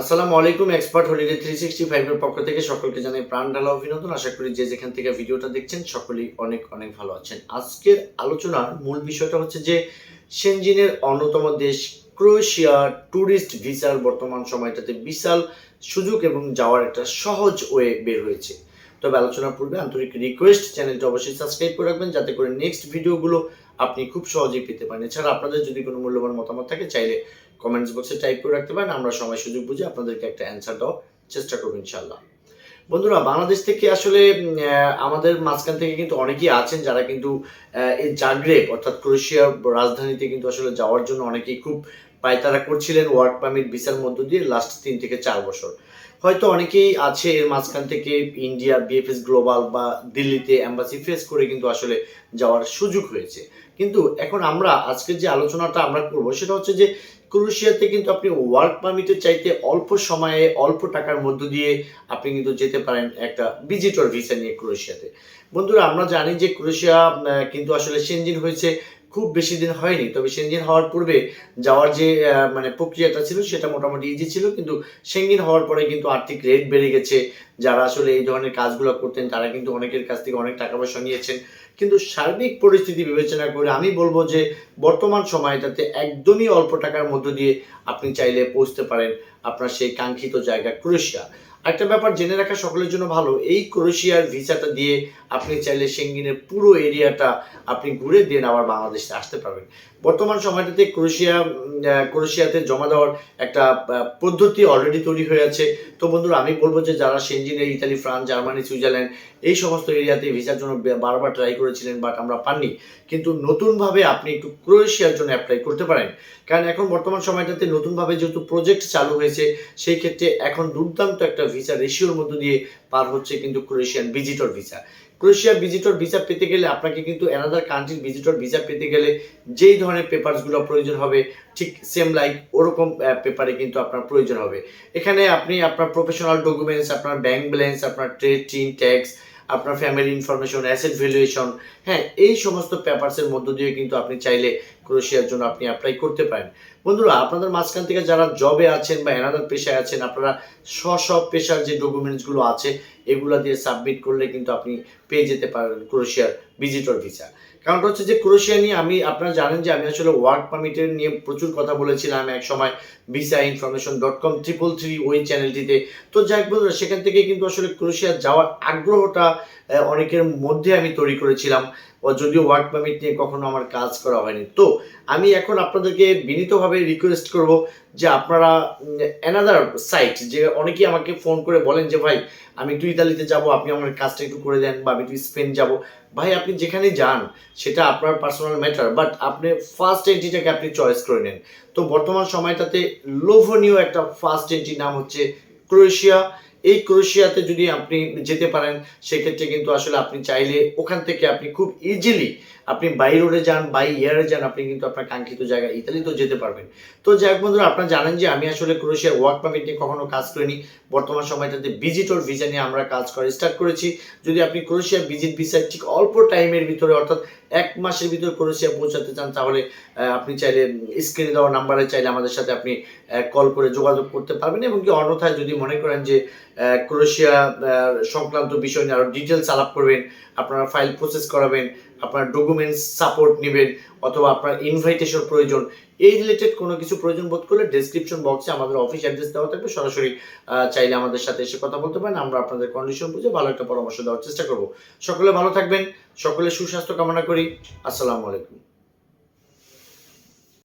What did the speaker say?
আসসালামু আলাইকুম, expert holiday three sixty ফাইভের পক্ষ থেকে সকলকে জানাই প্রাণ ঢালা অভিনন্দন। আশা করি যে যেখান থেকে ভিডিওটা দেখছেন, সকলেই অনেক অনেক ভালো আছেন। আজকের আলোচনার মূল বিষয়টা হচ্ছে যে সেনজিনের অন্যতম দেশ ক্রোয়েশিয়া ট্যুরিস্ট ভিসার বর্তমান সময়টাতে বিশাল সুযোগ এবং যাওয়ার একটা সহজ ওয়ে বের হয়েছে। তবে আলোচনার পূর্বে আন্তরিক রিকোয়েস্ট চ্যানেলটা অবশ্যই সাবস্ক্রাইব করে রাখবেন, যাতে করে নেক্সট ভিডিওগুলো আপনি খুব সহজেই পেতে পারেন। এছাড়া আপনাদের যদি কোনো মূল্যবান মতামত থাকে, চাইলে কমেন্টস বক্সে টাইপ করে রাখতে পারেন, আমরা সময় সুযোগ বুঝে আপনাদেরকে একটা অ্যান্সার দেওয়ার চেষ্টা করব ইনশাল্লাহ বন্ধুরা, বাংলাদেশ থেকে আসলে আমাদের মাঝখান থেকে কিন্তু অনেকেই আছেন যারা কিন্তু এই জাগ্রেব অর্থাৎ ক্রোয়েশিয়ার রাজধানীতে কিন্তু আসলে যাওয়ার জন্য অনেকেই খুব পায়তারা করছিলেন ওয়ার্ক পারমিট ভিসার মধ্য দিয়ে লাস্ট তিন থেকে চার বছর। হয়তো অনেকেই আছে এর মাঝখান থেকে ইন্ডিয়া বিএফএস গ্লোবাল বা দিল্লিতে অ্যাম্বাসি ফেস করে কিন্তু আসলে যাওয়ার সুযোগ হয়েছে। কিন্তু এখন আমরা আজকের যে আলোচনাটা আমরা করব সেটা হচ্ছে যে ক্রোয়েশিয়াতে কিন্তু আপনি ওয়ার্ক পারমিটের চাইতে অল্প সময়ে অল্প টাকার মধ্য দিয়ে আপনি কিন্তু যেতে পারেন একটা ভিজিটর ভিসা নিয়ে ক্রোয়েশিয়াতে। বন্ধুরা, আমরা জানি যে ক্রোয়েশিয়া কিন্তু আসলে সেনজিন হয়েছে। খুব বেশি দিন হয়নি। তবে সেনজিন হওয়ার পূর্বে যাওয়ার যে মানে প্রক্রিয়াটা ছিল সেটা মোটামুটি ইজি ছিল। কিন্তু সেঙ্গিন হওয়ার পরে কিন্তু আর্থিক রেট বেড়ে গেছে। যারা আসলে এই ধরনের কাজগুলো করতেন, তারা কিন্তু অনেকের কাছ থেকে অনেক টাকা পয়সা নিয়েছেন। কিন্তু সার্বিক পরিস্থিতি বিবেচনা করে আমি বলব যে, বর্তমান সময়টাতে একদমই অল্প টাকার মধ্য দিয়ে আপনি চাইলে পৌঁছতে পারেন আপনার সেই কাঙ্ক্ষিত জায়গা ক্রোয়েশিয়া। একটা ব্যাপার জেনে রাখা সকলের জন্য ভালো, এই ক্রোয়েশিয়ার ভিসাটা দিয়ে আপনি চাইলে সেঙ্গিনের পুরো এরিয়াটা আপনি ঘুরে দিয়ে আবার বাংলাদেশে আসতে পারবেন। বর্তমান সময়টাতে ক্রোয়েশিয়া ক্রোয়েশিয়াতে জমা দেওয়ার একটা পদ্ধতি অলরেডি তৈরি হয়ে আছে। তো বন্ধুরা, আমি বলব যে যারা সেনজিনে ইতালি ফ্রান্স জার্মানি সুইজারল্যান্ড এই সমস্ত এরিয়াতে ভিসার জন্য বারবার ট্রাই করেছিলেন বাট আমরা পাননি। কিন্তু নতুনভাবে আপনি একটু ক্রোয়েশিয়ার জন্য অ্যাপ্লাই করতে পারেন। কারণ এখন বর্তমান সময়টাতে নতুনভাবে যেহেতু প্রজেক্ট চালু হয়েছে, সেই ক্ষেত্রে এখন দুর্দান্ত একটা ভিসা রেশিওর মধ্য দিয়ে পার হচ্ছে কিন্তু Croatian visitor visa Croatia visitor visa পেতে গেলে আপনাকে কিন্তু অ্যানাদার কান্ট্রির ভিজিটর ভিসা পেতে গেলে যেই ধরনের পেপারসগুলো প্রয়োজন হবে, ঠিক সেম লাইক ওরকম পেপারে কিন্তু আপনার প্রয়োজন হবে। এখানে আপনি আপনার প্রফেশনাল ডকুমেন্টস আপনার ব্যাংক ব্যালেন্স আপনার ট্রেড টিন ট্যাক্স আপনার ফ্যামিলি ইনফরমেশন অ্যাসেট ভ্যালুয়েশন হ্যাঁ এই সমস্ত পেপারসের মধ্য দিয়ে কিন্তু আপনি চাইলে ক্রোয়েশিয়ার জন্য আপনি অ্যাপ্লাই করতে পারেন। বন্ধুরা, আপনাদের মাঝখান থেকে যারা জবে আছেন বা অ্যানাদার পেশায় আছেন, আপনারা স্ব পেশার যে ডকুমেন্টসগুলো আছে, এগুলো দিয়ে সাবমিট করলে কিন্তু আপনি পেয়ে যেতে পারেন ক্রোয়েশিয়ার ভিজিটর ভিসা কারণটা হচ্ছে যে ক্রোয়েশিয়া নিয়ে আমি, আপনারা জানেন যে আমি আসলে ওয়ার্ক পারমিটের নিয়ে প্রচুর কথা বলেছিলাম এক সময় visa information dot com triple three ওই চ্যানেলটিতে তো যাই বন্ধুরা, সেখান থেকে কিন্তু আসলে ক্রোয়েশিয়া যাওয়ার আগ্রহটা অনেকের মধ্যে আমি তৈরি করেছিলাম। যদিও ওয়ার্ক পারমিট নিয়ে কখনো আমার কাজ করা হয়নি। তো আমি এখন আপনাদেরকে বিনীতভাবে রিকোয়েস্ট করব যে আপনারা অ্যানাদার সাইট যে অনেকেই আমাকে ফোন করে বলেন যে, ভাই, আমি একটু ইতালিতে যাব, আপনি আমার কাজটা একটু করে দেন বা আমি একটু স্পেন যাব। ভাই, আপনি যেখানে যান, সেটা আপনার পার্সোনাল ম্যাটার বাট আপনি ফার্স্ট এন্ট্রিটাকে আপনি চয়েস করে নেন। তো বর্তমান সময়টাতে লোভনীয় একটা ফার্স্ট এন্ট্রি নাম হচ্ছে ক্রোয়েশিয়া এই ক্রোয়েশিয়াতে যদি আপনি যেতে পারেন, সেক্ষেত্রে কিন্তু আসলে আপনি চাইলে ওখান থেকে আপনি খুব ইজিলি আপনি বাই রোডে যান বাই এয়ারে যান, আপনি কিন্তু আপনার কাঙ্ক্ষিত জায়গায় ইতালিতেও যেতে পারবেন। তো যাই বন্ধুরা, আপনারা জানেন যে আমি আসলে ক্রোয়েশিয়ার ওয়ার্ক পারমিট নিয়ে কখনো কাজ করিনি। বর্তমান সময়টাতে ভিজিটর ভিসা নিয়ে আমরা কাজ করা স্টার্ট করেছি। যদি আপনি ক্রোয়েশিয়া ভিজিট ভিসা ঠিক অল্প টাইমের ভিতরে, অর্থাৎ এক মাসের ভিতরে ক্রোয়েশিয়া পৌঁছাতে চান, তাহলে আপনি চাইলে স্ক্রিনে দেওয়া নাম্বারে চাইলে আমাদের সাথে আপনি কল করে যোগাযোগ করতে পারবেন এবং কি অন্যথায় যদি মনে করেন যে ক্রোয়েশিয়া সংক্রান্ত বিষয় নিয়ে আরও ডিটেলস আলাপ করবেন, আপনারা ফাইল প্রসেস করাবেন আপনার ডকুমেন্টস সাপোর্ট নেবেন, অথবা আপনার ইনভাইটেশন প্রয়োজন, এই রিলেটেড কোনো কিছু প্রয়োজন বোধ করলে ডেসক্রিপশন বক্সে আমাদের অফিস অ্যাড্রেস দেওয়া থাকবে। সরাসরি চাইলে আমাদের সাথে এসে কথা বলতে পারেন, আমরা আপনাদের কন্ডিশন বুঝে ভালো একটা পরামর্শ দেওয়ার চেষ্টা করব। সকলে ভালো থাকবেন, সকলে সুস্বাস্থ্য কামনা করি। আসসালামু আলাইকুম।